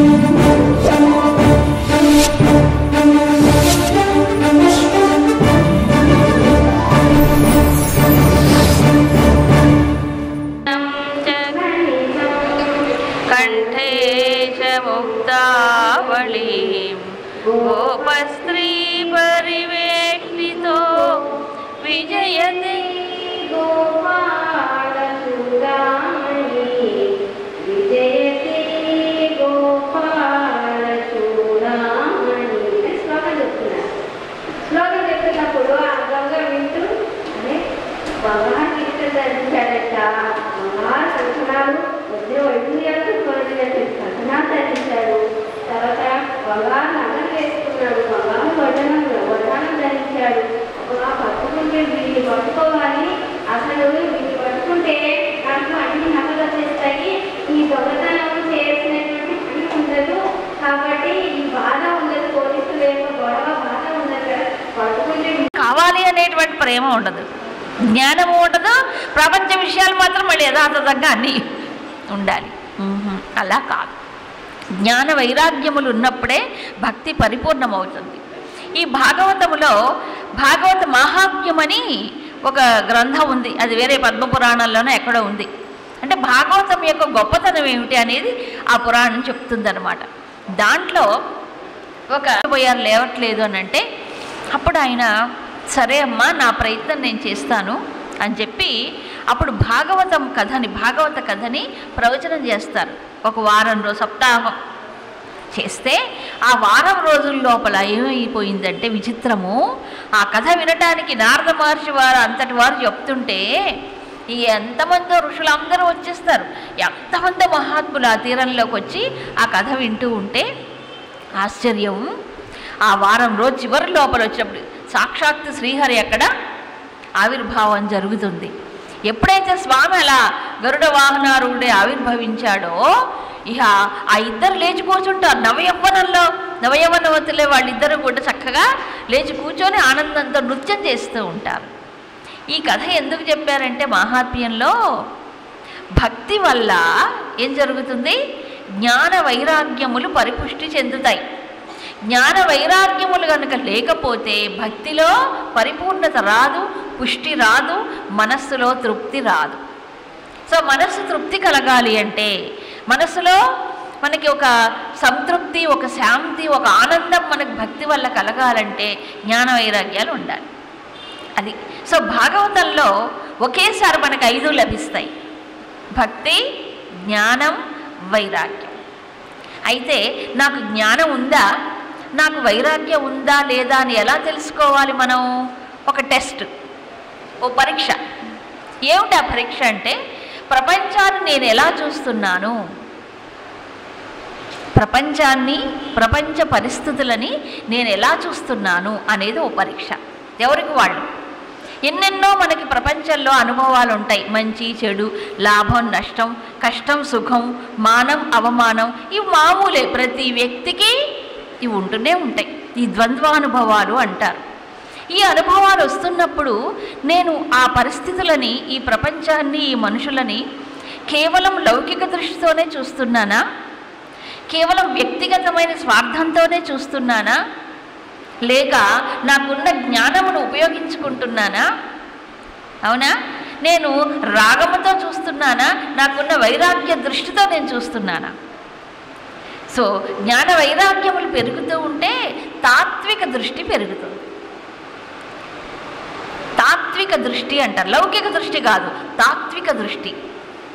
Música ప్రేమ ఉండదు. జ్ఞానము ఉండదు ప్రపంచ విషయాలు మాత్రం మళ్ళీ యథాతథంగా అన్నీ ఉండాలి. అలా కాదు. జ్ఞాన వైరాగ్యములు ఉన్నప్పుడే భక్తి పరిపూర్ణమవుతుంది. ఈ భాగవతములో భాగవత మహాత్మ్యమని ఒక గ్రంథం ఉంది. అది వేరే పద్మపురాణంలోనే ఎక్కడో ఉంది. అంటే భాగవతం యొక్క గొప్పతనం ఏమిటి అనేది ఆ పురాణం చెప్తుందన్నమాట. దాంట్లో ఒక పోయారు లేవట్లేదు అని అంటే అప్పుడు ఆయన సరే అమ్మా నా ప్రయత్నం నేను చేస్తాను అని చెప్పి అప్పుడు భాగవతం కథని భాగవత కథని ప్రవచనం చేస్తారు. ఒక వారం రోజు సప్తాహం చేస్తే ఆ వారం రోజుల లోపల ఏమైపోయిందంటే విచిత్రము. ఆ కథ వినటానికి నారద మహర్షి వారు అంతటి వారు చెప్తుంటే ఈ ఎంతమందో ఋషులందరూ వచ్చేస్తారు. ఎంతమందో మహాత్ములు ఆ తీరంలోకి వచ్చి ఆ కథ వింటూ ఉంటే ఆశ్చర్యం. ఆ వారం రోజు చివరి లోపల వచ్చినప్పుడు సాక్షాత్తు శ్రీహరి అక్కడ ఆవిర్భావం జరుగుతుంది. ఎప్పుడైతే స్వామి అలా గరుడ వాహనారుడే ఆవిర్భవించాడో ఇహ ఆ ఇద్దరు లేచి కూర్చుంటారు. నవయవ్వనంలో నవయవనవతులే వాళ్ళిద్దరూ కూడా చక్కగా లేచి కూర్చొని ఆనందంతో నృత్యం చేస్తూ ఉంటారు. ఈ కథ ఎందుకు చెప్పారంటే మహాత్మ్యంలో భక్తి వల్ల ఏం జరుగుతుంది? జ్ఞాన వైరాగ్యములు పరిపుష్టి చెందుతాయి. జ్ఞాన వైరాగ్యములు కనుక లేకపోతే భక్తిలో పరిపూర్ణత రాదు పుష్టి రాదు మనస్సులో తృప్తి రాదు. సో మనస్సు తృప్తి కలగాలి అంటే మనస్సులో మనకి ఒక సంతృప్తి ఒక శాంతి ఒక ఆనందం మనకు భక్తి వల్ల కలగాలంటే జ్ఞాన వైరాగ్యాలు ఉండాలి. అది. సో భాగవతంలో ఒకేసారి మనకు ఐదు లభిస్తాయి. భక్తి జ్ఞానం వైరాగ్యం. అయితే నాకు జ్ఞానం ఉందా? నాకు వైరాగ్యం ఉందా లేదా అని ఎలా తెలుసుకోవాలి మనం? ఒక టెస్ట్ ఓ పరీక్ష. ఏమిటి ఆ పరీక్ష అంటే ప్రపంచాన్ని నేను ఎలా చూస్తున్నాను? ప్రపంచాన్ని ప్రపంచ పరిస్థితులని నేను ఎలా చూస్తున్నాను అనేది ఓ పరీక్ష. ఎవరికి వాళ్ళు? ఎన్నెన్నో మనకి ప్రపంచంలో అనుభవాలు ఉంటాయి. మంచి చెడు లాభం నష్టం కష్టం సుఖం మానం అవమానం ఇవి మామూలే. ప్రతి వ్యక్తికి ఇవి ఉంటూనే ఉంటాయి. ఈ ద్వంద్వానుభవాలు అంటారు. ఈ అనుభవాలు వస్తున్నప్పుడు నేను ఆ పరిస్థితులని ఈ ప్రపంచాన్ని ఈ మనుషులని కేవలం లౌకిక దృష్టితోనే చూస్తున్నానా? కేవలం వ్యక్తిగతమైన స్వార్థంతోనే చూస్తున్నానా? లేక నాకున్న జ్ఞానమును ఉపయోగించుకుంటున్నానా? అవునా? నేను రాగముతో చూస్తున్నానా? నాకున్న వైరాగ్య దృష్టితో నేను చూస్తున్నానా? సో జ్ఞాన వైరాగ్యములు పెరుగుతూ ఉంటే తాత్విక దృష్టి పెరుగుతుంది. తాత్విక దృష్టి అంటారు. లౌకిక దృష్టి కాదు తాత్విక దృష్టి.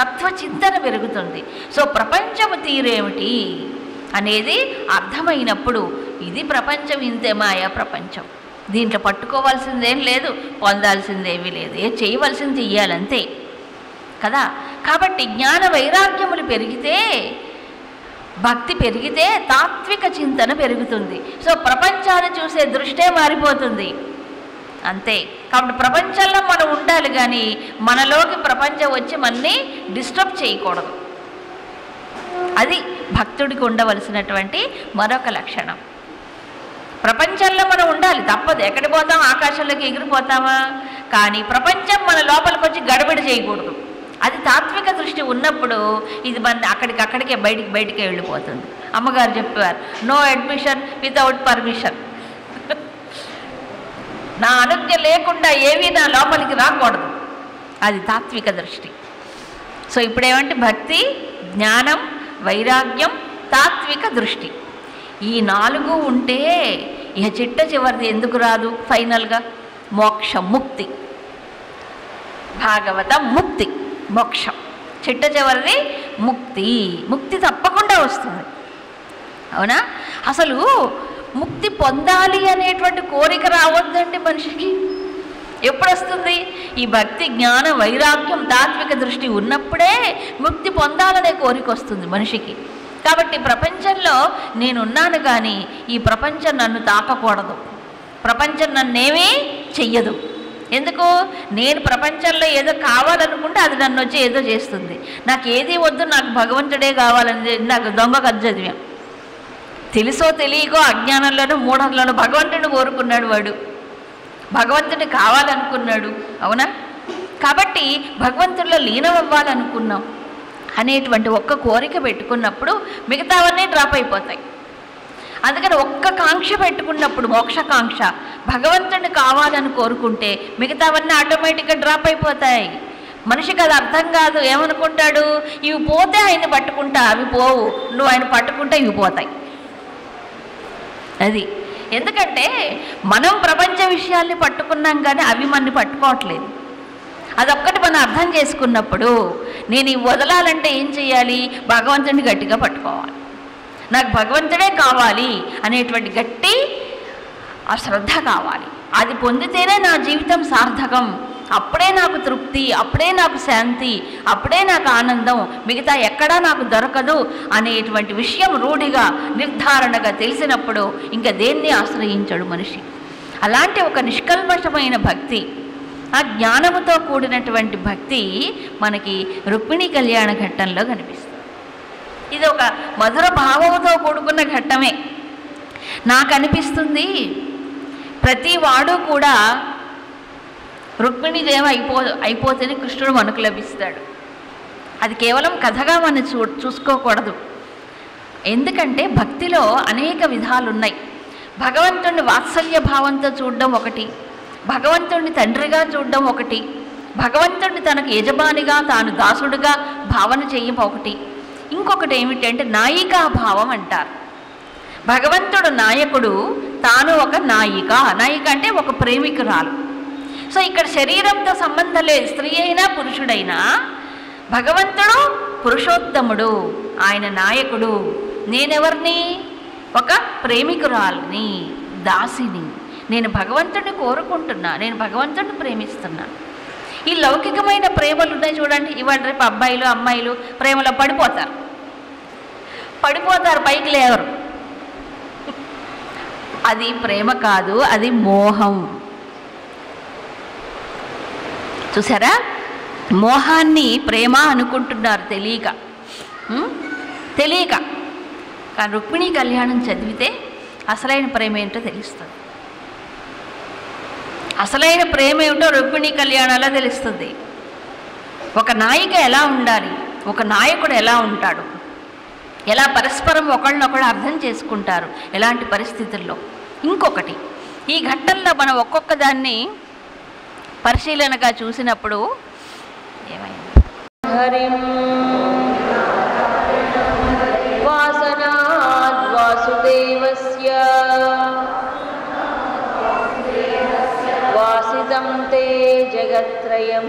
తత్వచింతన పెరుగుతుంది. సో ప్రపంచము తీరేమిటి అనేది అర్థమైనప్పుడు ఇది ప్రపంచం ఇంతే మాయా ప్రపంచం. దీంట్లో పట్టుకోవాల్సిందేం లేదు పొందాల్సిందేమీ లేదు. ఏ చేయవలసింది చెయ్యాలంతే కదా? కాబట్టి జ్ఞాన వైరాగ్యములు పెరిగితే భక్తి పెరిగితే తాత్విక చింతన పెరుగుతుంది. సో ప్రపంచాన్ని చూసే దృష్టే మారిపోతుంది. అంతే. కాబట్టి ప్రపంచంలో మనం ఉండాలి కానీ మనలోకి ప్రపంచం వచ్చి మనని డిస్టర్బ్ చేయకూడదు. అది భక్తుడికి ఉండవలసినటువంటి మరొక లక్షణం. ప్రపంచంలో మనం ఉండాలి. తప్పదు. ఎక్కడ పోతాం? ఆకాశంలోకి ఎగిరిపోతామా? కానీ ప్రపంచం మన లోపలికి వచ్చి గడబిడ చేయకూడదు. అది తాత్విక దృష్టి ఉన్నప్పుడు ఇది మన అక్కడికి అక్కడికే బయటికి బయటికే వెళ్ళిపోతుంది. అమ్మగారు చెప్పారు నో అడ్మిషన్ వితౌట్ పర్మిషన్ నా అనుజ్ఞ లేకుండా ఏమీ నా లోపలికి రాకూడదు. అది తాత్విక దృష్టి. సో ఇప్పుడేమంటే భక్తి జ్ఞానం వైరాగ్యం తాత్విక దృష్టి. ఈ నాలుగు ఉంటే ఇక చిట్ట చివరిది ఎందుకు రాదు? ఫైనల్గా మోక్ష ముక్తి. భాగవత ముక్తి. మోక్షం. చిట్ట చివరిది ముక్తి. ముక్తి తప్పకుండా వస్తుంది. అవునా? అసలు ముక్తి పొందాలి అనేటువంటి కోరిక రావద్దండి మనిషికి. ఎప్పుడు వస్తుంది ఈ భక్తి జ్ఞాన వైరాగ్యం తాత్విక దృష్టి ఉన్నప్పుడే ముక్తి పొందాలనే కోరిక వస్తుంది మనిషికి. కాబట్టి ప్రపంచంలో నేనున్నాను కానీ ఈ ప్రపంచం నన్ను తాకకూడదు. ప్రపంచం నన్నేమీ చెయ్యదు. ఎందుకు? నేను ప్రపంచంలో ఏదో కావాలనుకుంటే అది నన్ను వచ్చి ఏదో చేస్తుంది. నాకు ఏది వద్దు నాకు భగవంతుడే కావాలని నాకు దొంగ కథ చదివాం తెలుసో తెలియకో అజ్ఞానంలోనూ మూఢంలోనూ భగవంతుడిని కోరుకున్నాడు వాడు. భగవంతుడిని కావాలనుకున్నాడు అవునా? కాబట్టి భగవంతుడిలో లీనం అవ్వాలనుకున్నాం అనేటువంటి ఒక్క కోరిక పెట్టుకున్నప్పుడు మిగతావన్నీ డ్రాప్ అయిపోతాయి. అందుకని ఒక్క కాంక్ష పెట్టుకున్నప్పుడు మోక్షకాంక్ష. భగవంతుడిని కావాలని కోరుకుంటే మిగతావన్నీ ఆటోమేటిక్గా డ్రాప్ అయిపోతాయి. మనిషికి అది అర్థం కాదు. ఏమనుకుంటాడు? ఇవి పోతే ఆయన్ని పట్టుకుంటా అవి పోవు. నువ్వు ఆయన పట్టుకుంటే ఇవి పోతాయి. అది. ఎందుకంటే మనం ప్రపంచ విషయాల్ని పట్టుకున్నాం కానీ అవి మనని పట్టుకోవట్లేదు. అదొక్కటి మనం అర్థం చేసుకున్నప్పుడు నేను ఇవి వదలాలంటే ఏం చేయాలి భగవంతుడిని గట్టిగా పట్టుకోవాలి. నాకు భగవంతుడే కావాలి అనేటువంటి గట్టి ఆ శ్రద్ధ కావాలి. అది పొందితేనే నా జీవితం సార్థకం. అప్పుడే నాకు తృప్తి అప్పుడే నాకు శాంతి అప్పుడే నాకు ఆనందం. మిగతా ఎక్కడా నాకు దొరకదు అనేటువంటి విషయం రూఢిగా నిర్ధారణగా తెలిసినప్పుడు ఇంకా దేన్ని ఆశ్రయించడు మనిషి? అలాంటి ఒక నిష్కల్మషమైన భక్తి ఆ జ్ఞానముతో కూడినటువంటి భక్తి మనకి రుక్మిణి కళ్యాణ ఘట్టంలో కనిపిస్తుంది. ఇది ఒక మధుర భావముతో కూడుకున్న ఘట్టమే. నాకు అనిపిస్తుంది ప్రతి వాడు కూడా రుక్మిణిదేవ అయిపో అయిపోతేనే కృష్ణుడు మనకు లభిస్తాడు. అది కేవలం కథగా మనం చూ చూసుకోకూడదు. ఎందుకంటే భక్తిలో అనేక విధాలు ఉన్నాయి భగవంతుడిని వాత్సల్య భావంతో చూడడం ఒకటి భగవంతుడిని తండ్రిగా చూడడం ఒకటి భగవంతుడిని తనకు యజమానిగా తాను దాసుడుగా భావన చేయడం ఒకటి. ఇంకొకటి ఏమిటంటే నాయికా భావం అంటారు. భగవంతుడు నాయకుడు తాను ఒక నాయిక. నాయిక అంటే ఒక ప్రేమికురాలు. సో ఇక్కడ శరీరంతో సంబంధం లేదు స్త్రీ అయినా పురుషుడైనా భగవంతుడు పురుషోత్తముడు. ఆయన నాయకుడు. నేనెవరిని? ఒక ప్రేమికురాలిని దాసిని. నేను భగవంతుడిని కోరుకుంటున్నా. నేను భగవంతుడిని ప్రేమిస్తున్నా. ఈ లౌకికమైన ప్రేమలు ఉన్నాయి చూడండి. ఇవాళ రేపు అబ్బాయిలు అమ్మాయిలు ప్రేమలో పడిపోతారు. పడిపోతారు పైకి లేవరు. అది ప్రేమ కాదు అది మోహం. చూసారా? మోహాన్ని ప్రేమ అనుకుంటున్నారు తెలియక. తెలియక. కానీ రుక్మిణీ కళ్యాణం చదివితే అసలైన ప్రేమ ఏంటో తెలుస్తుంది. అసలైన ప్రేమ ఏమిటో రుక్మిణీ కళ్యాణాలో తెలుస్తుంది. ఒక నాయిక ఎలా ఉండాలి? ఒక నాయకుడు ఎలా ఉంటాడు? ఎలా పరస్పరం ఒకళ్ళనొకళ్ళు అర్థం చేసుకుంటారు? ఎలాంటి పరిస్థితుల్లో? ఇంకొకటి. ఈ ఘట్టంలో మనం ఒక్కొక్క దాన్ని పరిశీలనగా చూసినప్పుడు ఏమైంది? హరిం వాసుదేవస్య. వాసితం తే జగత్రయం.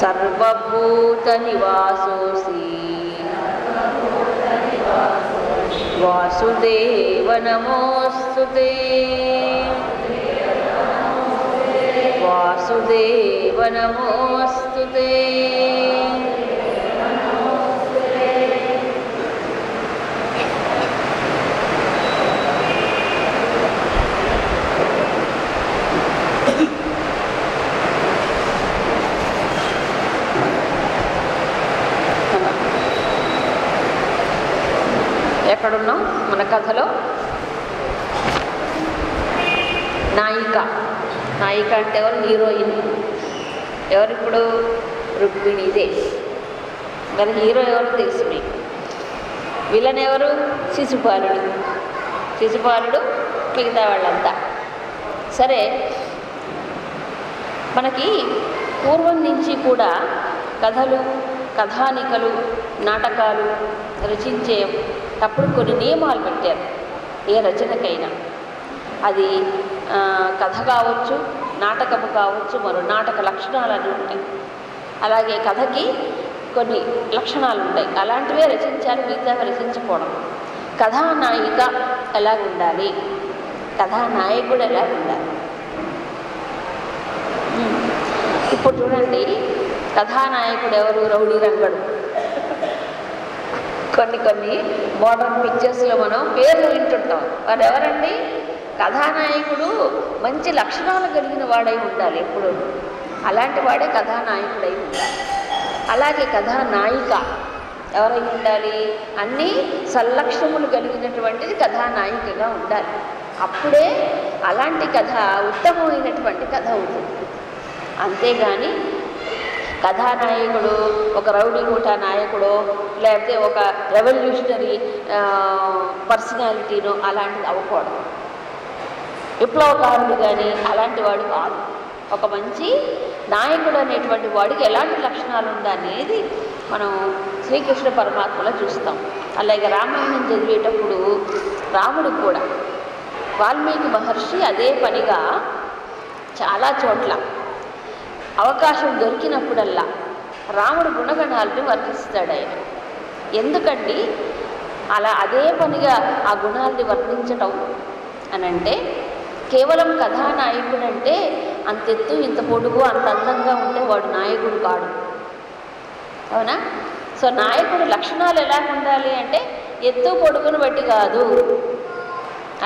సర్వభూత నివాసోసి वासुदेव नमोऽस्तु ते वासुदेव नमोऽस्तु ते నాయిక అంటే ఎవరు హీరోయిన్? ఎవరిప్పుడు రుక్మిణిదే మరి హీరో ఎవరు తెలుసు మీకు? విలన్ ఎవరు? శిశుపాలుడు. శిశుపాలుడు మిగతా వాళ్ళంతా. సరే మనకి పూర్వం నుంచి కూడా కథలు కథానికలు నాటకాలు రచించే అప్పుడు కొన్ని నియమాలు పెట్టారు. ఏ రచనకైనా. అది కథ కావచ్చు నాటకము కావచ్చు మరో నాటక లక్షణాలు అని ఉంటాయి. అలాగే కథకి కొన్ని లక్షణాలు ఉంటాయి అలాంటివే రచించాలి మిగతా రచించకపోవడం కథానాయిక ఎలా ఉండాలి కథానాయకుడు ఎలా ఉండాలి ఇప్పుడు చూడండి కథానాయకుడు ఎవరు? రౌడీ రంగడు. కొన్ని కొన్ని మోడర్న్ పిక్చర్స్లో మనం పేర్లు వింటుంటాం. వారు ఎవరండి కథానాయకుడు మంచి లక్షణాలు కలిగిన వాడై ఉండాలి ఎప్పుడు. అలాంటి వాడే కథానాయకుడై ఉండాలి. అలాగే కథానాయిక ఎవరై ఉండాలి? అన్నీ సల్లక్షణములు కలిగినటువంటిది కథానాయికగా ఉండాలి. అప్పుడే అలాంటి కథ ఉత్తమమైనటువంటి కథ అవుతుంది. అంతేగాని కథానాయకుడు ఒక రౌడీ కూటా నాయకుడు లేకపోతే ఒక రెవల్యూషనరీ పర్సనాలిటీనో అలాంటిది అవ్వకూడదు. విప్లవకారుడు కానీ అలాంటి వాడు కాదు. ఒక మంచి నాయకుడు అనేటువంటి వాడికి ఎలాంటి లక్షణాలు ఉందనేది మనం శ్రీకృష్ణ పరమాత్మలో చూస్తాం. అలాగే రామాయణం చదివేటప్పుడు రాముడు కూడా వాల్మీకి మహర్షి అదే పనిగా చాలా చోట్ల అవకాశం దొరికినప్పుడల్లా రాముడు గుణగణాలను వర్ణిస్తాడు ఆయన. ఎందుకండి? అలా అదే పనిగా ఆ గుణాలని వర్ణించటం అని అంటే కేవలం కథానాయకుడు అంటే అంత ఎత్తు ఇంత పొడుగు అంత అందంగా ఉంటే వాడు నాయకుడు కాడు. అవునా? సో నాయకుడు లక్షణాలు ఎలా ఉండాలి అంటే ఎత్తు పొడుగును బట్టి కాదు.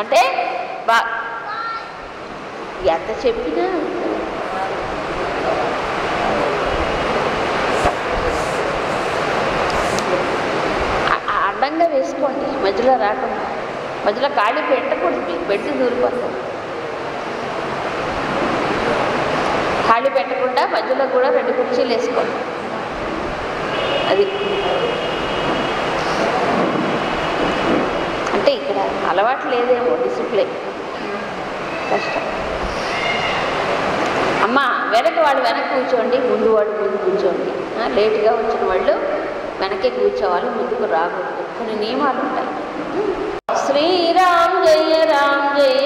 అంటే బా ఎంత చెప్పినా అడ్డంగా వేసుకోండి మధ్యలో రాకుండా. మధ్యలో ఖాళీ పెట్టకూడదు మీకు పెట్టి దూరిపోతాం. ఖాళీ పెట్టకుండా మధ్యలో కూడా రెండు కుర్చీలు వేసుకోండి. అది. అంటే ఇక్కడ అలవాటు లేదేమో డిసిప్లిన్ కష్టం. అమ్మ వెనక వాళ్ళు వెనక కూర్చోండి ముందు వాళ్ళు ముందు కూర్చోండి. లేటుగా వచ్చిన వాళ్ళు వెనకే కూర్చోవాలి ముందుకు రాకూడదు. కొన్ని నియమాలు ఉంటాయి. శ్రీరామ్ జయ రామ్ జయ.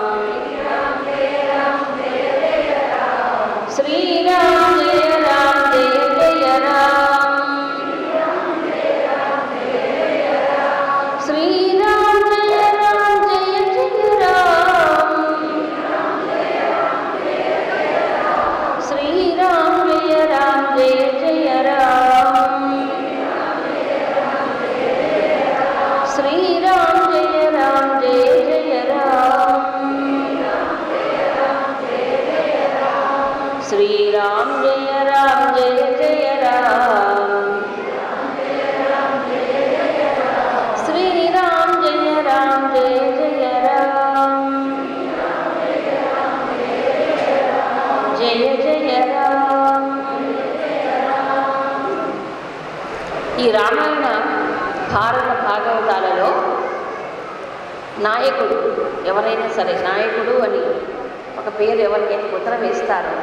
ఈ రామాయణ భారత భాగవతాలలో నాయకుడు ఎవరైనా సరే నాయకుడు అని ఒక పేరు ఎవరికైనా ఉత్తరం వేస్తారో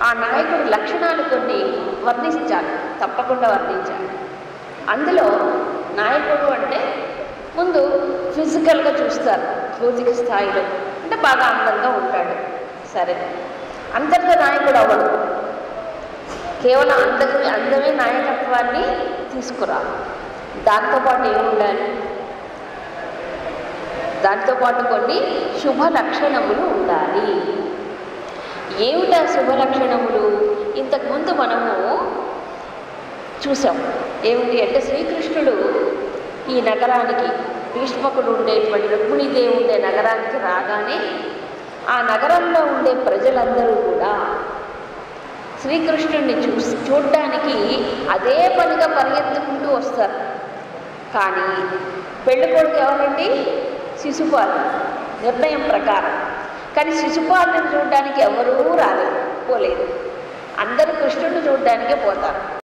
ఆ నాయకుడి లక్షణాలు కొన్ని వర్ణించాలి తప్పకుండా వర్ణించాలి. అందులో నాయకుడు అంటే ముందు ఫిజికల్గా చూస్తారు భౌతిక స్థాయిలో అంటే బాగా అందంగా ఉంటాడు. సరే అంతర్గత నాయకుడు అవ్వడు కేవలం అందరి అందమే నాయకత్వాన్ని తీసుకురా. దాంతోపాటు ఏముండాలి? దాంతోపాటు కొన్ని శుభ లక్షణములు ఉండాలి. ఏమిటా శుభ లక్షణములు? ఇంతకుముందు మనము చూసాం. ఏమిటి అంటే శ్రీకృష్ణుడు ఈ నగరానికి భీష్మకుడు ఉండేటువంటి రుక్మిణీదేవి ఉండే నగరానికి రాగానే ఆ నగరంలో ఉండే ప్రజలందరూ కూడా శ్రీకృష్ణుడిని చూసి చూడ్డానికి అదే పనిగా పరిగెత్తుకుంటూ వస్తారు. కానీ పెళ్ళికొడుకు ఎవరండి? శిశుపాలు. నిర్ణయం ప్రకారం. కానీ శిశుపాలను చూడడానికి ఎవరూ రాలేదు పోలేదు. అందరూ కృష్ణుడిని చూడడానికే పోతారు.